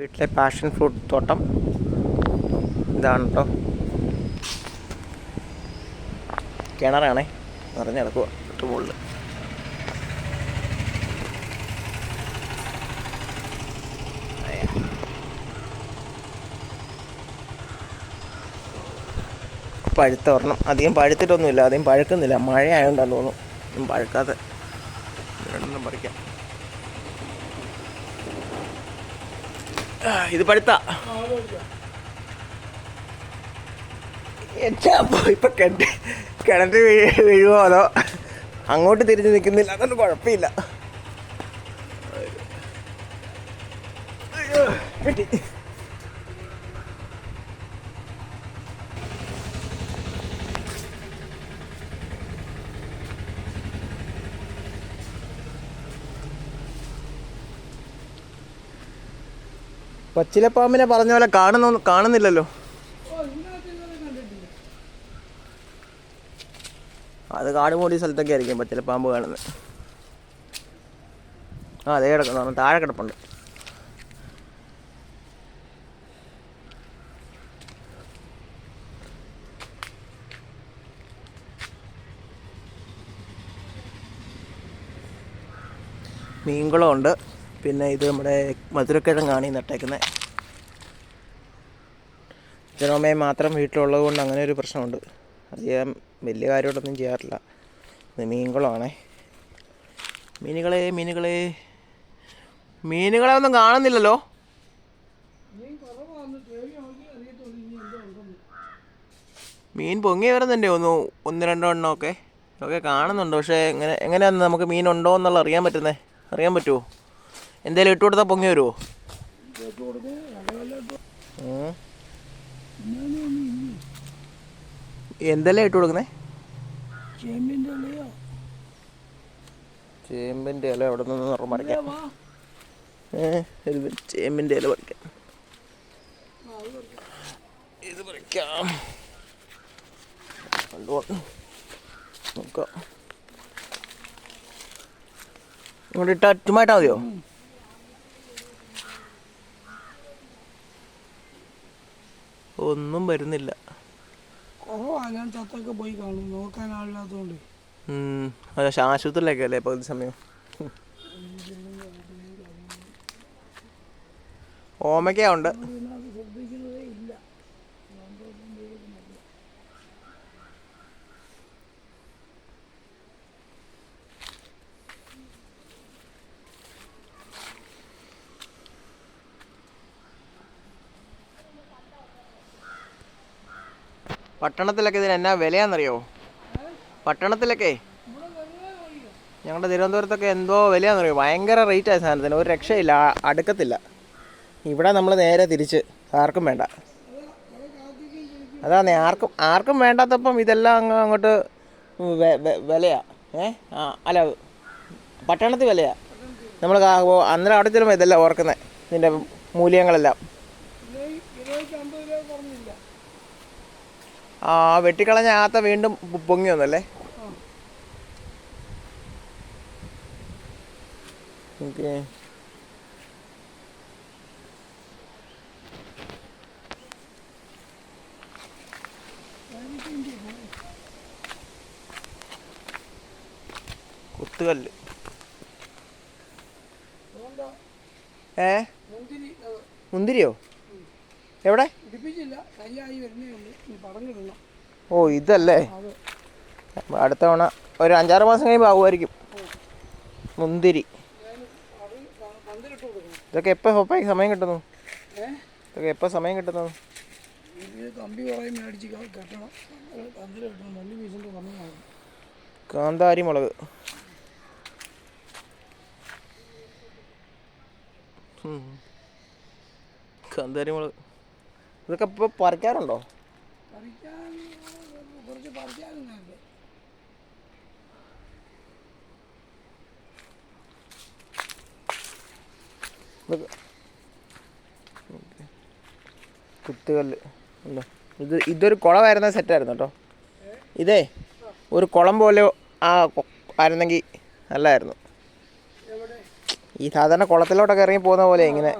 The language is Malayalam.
വീട്ടിലെ പാഷൻ ഫ്രൂട്ട് തോട്ടം. ഇതാണ് കേട്ടോ കിണറാണേ. നിറഞ്ഞ് കിടക്കുക മുകളിൽ പഴുത്ത ഒരെണ്ണം. അധികം പഴുത്തിട്ടൊന്നുമില്ല. അധികം പഴുക്കുന്നില്ല. മഴ ആയതുകൊണ്ടാന്ന് തോന്നുന്നു പഴുക്കാതെ. രണ്ടെണ്ണം പറിക്കാം. ഇത് പഴുത്ത അപ്പൊ ഇപ്പൊ കിണറ്റ് വീഴ് വീഴുമോ അതോ അങ്ങോട്ട് തിരിഞ്ഞ് നിൽക്കുന്നില്ല അതൊന്നും കുഴപ്പമില്ല. കിട്ടി. പച്ചിലപ്പാമ്പിനെ പറഞ്ഞ പോലെ കാണുന്നു കാണുന്നില്ലല്ലോ. അത് കാട് മൂടിയ സ്ഥലത്തൊക്കെ ആയിരിക്കും പച്ചിലപ്പാമ്പ് കാണുന്നത്. ആ അതേ കിടക്കുന്നു. താഴെ കിടപ്പുണ്ട്. മീൻകുളം ഉണ്ട് പിന്നെ ഇത് നമ്മുടെ മധുരക്കിഴങ്ങാണ് ഈ നട്ടേക്കുന്നത് അച്ഛനമ്മയും മാത്രം വീട്ടിലുള്ളത് കൊണ്ട് അങ്ങനെ ഒരു പ്രശ്നമുണ്ട്. അധികം വലിയ കാര്യമായിട്ടൊന്നും ചെയ്യാറില്ല. ഇത് മീൻകുളമാണേ. മീനുകളെ മീനുകളെ. മീനുകളെ ഒന്നും കാണുന്നില്ലല്ലോ? മീൻ പൊങ്ങി വരുന്നുണ്ടേ ഒന്ന് ഒന്ന് രണ്ടോ എണ്ണം ഒക്കെ? ഒക്കെ കാണുന്നുണ്ട്. പക്ഷേ എങ്ങനെ എങ്ങനെയാണ് നമുക്ക് മീനുണ്ടോ എന്നുള്ള അറിയാൻ പറ്റുന്നേ? അറിയാൻ പറ്റുമോ എന്തേലും ഇട്ട് കൊടുത്താൽ പൊങ്ങി വരുമോ. എന്തെല്ലാം ഇട്ട് കൊടുക്കുന്നേ? ചേമ്പിന്റെ ഇല എവിടെ നിന്ന് നിറം ചേമ്പിന്റെ ഇല പറിക്കാം ഇത് പറിക്കാം നോക്കാം. ഇങ്ങോട്ട് ഇട്ടാ ചുമ്മാ മതിയോ? ഒന്നും വരുന്നില്ല. ചത്തൊക്കെ പോയി കാണും. നോക്കാൻ ആളില്ലാത്തതുകൊണ്ട്. പക്ഷെ ആശുപത്രിയിലൊക്കെ ആശുപത്രിയിലേക്ക് അല്ലേ പകുതി സമയം? ഓമയ്ക്ക ഉണ്ട്. പട്ടണത്തിലൊക്കെ ഇതിന് എന്നാ വിലയാണെന്നറിയോ പട്ടണത്തിലൊക്കെ ഞങ്ങളുടെ തിരുവനന്തപുരത്തൊക്കെ എന്തോ വിലയാണെന്നറിയോ ഭയങ്കര റേറ്റ് ആയ സാധനത്തിന്. ഒരു രക്ഷയില്ല അടുക്കത്തില്ല. ഇവിടെ നമ്മൾ നേരെ തിരിച്ച്. ആർക്കും വേണ്ട. അതാണ് ആർക്കും ആർക്കും വേണ്ടാത്തപ്പം ഇതെല്ലാം അങ്ങ് അങ്ങോട്ട് വിലയാ. ഏ? ആ അല്ല പട്ടണത്തിൽ വിലയാ. നമ്മൾ അന്നേരം അവിടെ ചെല്ലുമ്പോൾ ഇതെല്ലാം ഓർക്കുന്നത് ഇതിന്റെ മൂല്യങ്ങളെല്ലാം. വെട്ടിക്കളഞ്ഞ ആത്ത വീണ്ടും പൊങ്ങി വന്നല്ലേ? ഓക്കെ. കുത്തുകല്ല്. ഏ? മുന്തിരിയോ? എവിടെ? ഓ ഇതല്ലേ? അടുത്ത തവണ ഒരു അഞ്ചാറ് മാസം കഴിയുമ്പോൾ ആവുമായിരിക്കും. മുന്തിരി. ഇതൊക്കെ എപ്പോൾ സമയം കിട്ടുന്നു? ഇതൊക്കെ എപ്പോൾ സമയം കിട്ടുന്നു? കാന്താരി മുളക്. കാന്താരി മുളക്. ഇതൊക്കെ ഇപ്പോൾ പറിക്കാറുണ്ടോ. കുത്തുകല്ല് ഉണ്ടോ? ഇത് ഇതൊരു കുളമായിരുന്ന സെറ്റായിരുന്നു കേട്ടോ. ഇതേ ഒരു കുളം പോലെ ആ ആയിരുന്നെങ്കിൽ നല്ലതായിരുന്നു ഈ സാധാരണ കുളത്തിലോട്ടൊക്കെ ഇറങ്ങി പോകുന്ന പോലെ ഇങ്ങനെ